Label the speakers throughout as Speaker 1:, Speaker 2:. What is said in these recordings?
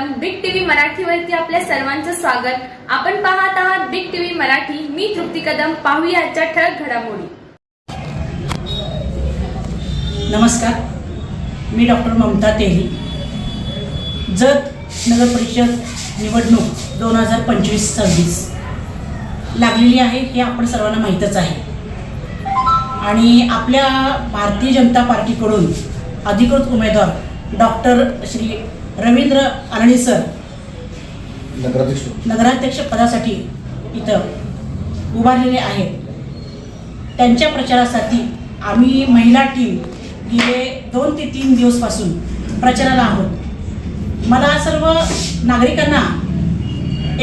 Speaker 1: मराठीवरती आपल्या सर्वांचं स्वागत. आपण पाहत आहात बिग टीव्ही मराठी. मी तृप्ती कदम. पाहूया आजच्या ठळक घडामोडी.
Speaker 2: नमस्कार. मी डॉक्टर ममता तेली. जत नगर परिषद निवडणूक दोन हजार पंचवीस सव्वीस. लागलेली आहे हे आपण सर्वांना माहीतच आहे. आणि आपल्या भारतीय जनता पार्टीकडून अधिकृत उमेदवार डॉक्टर श्री रवींद्र आरणे सर.
Speaker 3: नगराध्यक्ष.
Speaker 2: नगराध्यक्ष पदासाठी इथं उभारलेले आहेत. त्यांच्या प्रचारासाठी आम्ही महिला टीम गेले दोन ते तीन दिवसपासून प्रचाराला आहोत. मला सर्व नागरिकांना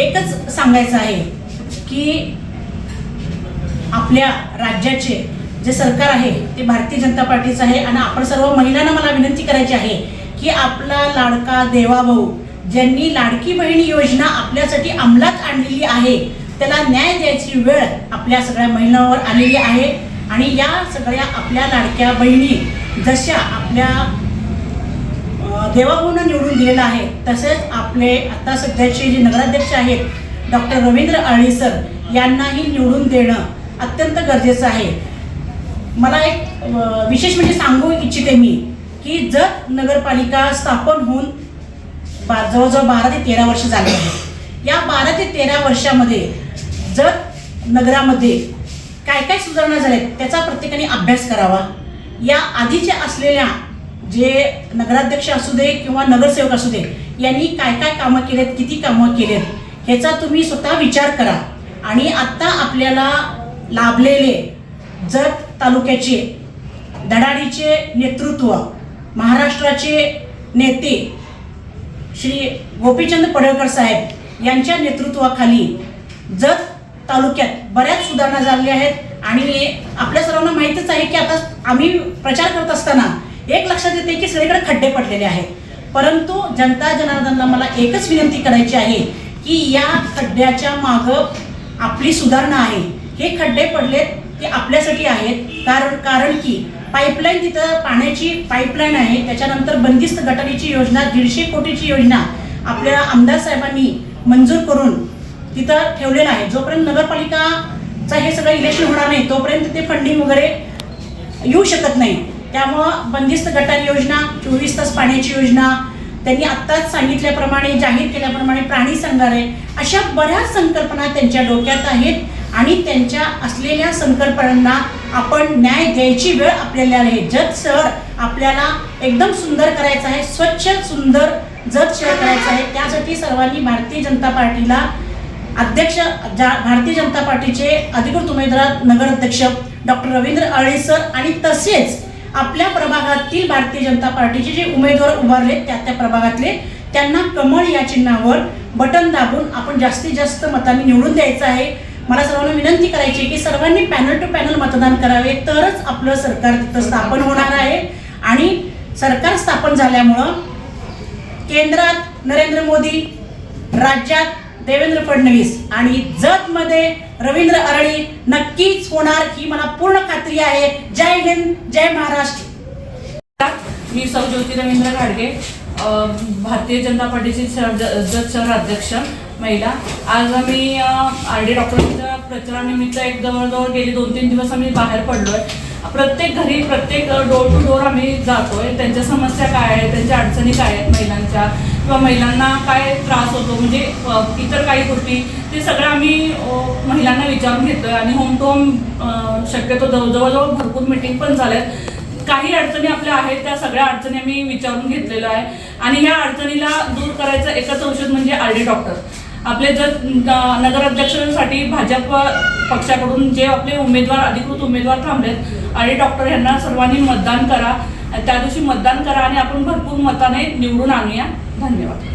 Speaker 2: एकच सांगायचं आहे की आपल्या राज्याचे जे सरकार आहे ते भारतीय जनता पार्टीचं आहे आणि आपण सर्व महिलांना मला विनंती करायची आहे की आपला लाडका देवाभाऊ ज्यांनी लाडकी बहिणी योजना आपल्यासाठी अंमलात आणलेली आहे त्याला न्याय द्यायची वेळ आपल्या सगळ्या महिलांवर आलेली आहे. आणि या सगळ्या आपल्या लाडक्या बहिणी जशा आपल्या देवाभाऊनं निवडून दिलेलं आहे तसेच आपले आता सध्याचे जे नगराध्यक्ष आहेत डॉक्टर रवींद्र आळी सर यांनाही निवडून देणं अत्यंत गरजेचं आहे. मला एक विशेष म्हणजे सांगू इच्छिते मी की जत नगरपालिका स्थापन होऊन बा जवळजवळ बारा ते तेरा वर्ष झाले आहे या बारा ते तेरा वर्षामध्ये जत नगरामध्ये काय काय सुधारणा झाल्या त्याचा प्रत्येकाने अभ्यास करावा. या आधीच्या असलेल्या जे नगराध्यक्ष असू दे किंवा नगरसेवक असू दे यांनी काय काय कामं केलेत किती कामं केलेत ह्याचा तुम्ही स्वतः विचार करा. आणि आत्ता आपल्याला लाभलेले जत तालुक्याचे धडाडीचे नेतृत्व महाराष्ट्राचे नेते श्री गोपीचंद पडळकर साहेब यांच्या नेतृत्वाखाली जत तालुक्यात बऱ्याच सुधारणा झालेल्या आहेत. आणि आपल्या सर्वांना माहीतच आहे की आता आम्ही प्रचार करत असताना एक लक्षात येते की सगळीकडे खड्डे पडलेले आहेत. परंतु जनता जनार्दनला मला एकच विनंती करायची आहे की या खड्ड्याच्या मागं आपली सुधारणा आहे. हे खड्डे पडलेत ते आपल्यासाठी आहेत. कारण कारण की पाईपलाईन तिथं पाण्याची पाईपलाईन आहे. त्याच्यानंतर बंदिस्त गटारीची योजना दीडशे कोटीची योजना आपल्या आमदार साहेबांनी मंजूर करून तिथं ठेवलेलं आहे. जोपर्यंत नगरपालिकाचं हे सगळं इलेक्शन होणार नाही तोपर्यंत ते फंडिंग वगैरे येऊ शकत नाही. त्यामुळं बंदिस्त गटारी योजना चोवीस तास पाण्याची योजना त्यांनी आत्ताच सांगितल्याप्रमाणे जाहीर केल्याप्रमाणे प्राणी संग्रहालय अशा बऱ्याच संकल्पना त्यांच्या डोक्यात आहेत. आणि त्यांच्या असलेल्या संकल्पनांना आपण न्याय द्यायची वेळ आपल्याला आहे. जत शहर आपल्याला एकदम सुंदर करायचं आहे. स्वच्छ सुंदर जत शहर करायचं आहे. त्यासाठी सर्वांनी भारतीय जनता पार्टीला अध्यक्ष भारतीय जनता पार्टीचे अधिकृत उमेदवार नगराध्यक्ष डॉक्टर रवींद्र आळे सर आणि तसेच आपल्या प्रभागातील भारतीय जनता पार्टीचे जे उमेदवार उभारले त्या त्या प्रभागातले त्यांना कमळ या चिन्हावर बटन दाबून आपण जास्तीत जास्त मतांनी निवडून द्यायचं आहे. मला सर्वांना विनंती करायची की सर्वांनी पॅनल टू पॅनल मतदान करावे तरच आपलं सरकार तिथं स्थापन होणार आहे. आणि सरकार स्थापन झाल्यामुळं केंद्रात नरेंद्र मोदी राज्यात देवेंद्र फडणवीस आणि जगमध्ये रवींद्र अरळी नक्कीच होणार ही मला पूर्ण खात्री आहे. जय हिंद जय महाराष्ट्र.
Speaker 4: मी सौ ज्योती रवींद्र घाडगे भारतीय जनता पार्टीचे शहर जत शहर अध्यक्ष. महिला. आज आम्ही आर डी डॉक्टरांच्या प्रचारानिमित्त एक जवळजवळ गेली दोन तीन दिवस आम्ही बाहेर पडलोय. प्रत्येक घरी प्रत्येक डोर टू डोर आम्ही जातोय. त्यांच्या समस्या काय आहेत त्यांच्या अडचणी काय आहेत महिलांच्या? किंवा महिलांना काय त्रास होतो? म्हणजे इतर काही गोष्टी ते सगळं आम्ही महिलांना विचारून घेतोय. आणि होम टू होम शक्यतो जवळ- जवळजवळ भरपूर मिटिंग पण झाल्या काही अडचणी आपल्या आहेत त्या सगळ्या अडचणी आम्ही विचारून घेतलेल्या आहे आणि ह्या अडचणीला दूर करायचं एकच औषध म्हणजे आर डी डॉक्टर. आपले जर नगराध्यक्षांसाठी भाजप पक्षाकडून जे आपले उमेदवार अधिकृत उमेदवार थांबलेत आणि डॉक्टर यांना सर्वांनी मतदान करा त्या दिवशी मतदान करा आणि आपण भरपूर मताने निवडून आणूया. धन्यवाद.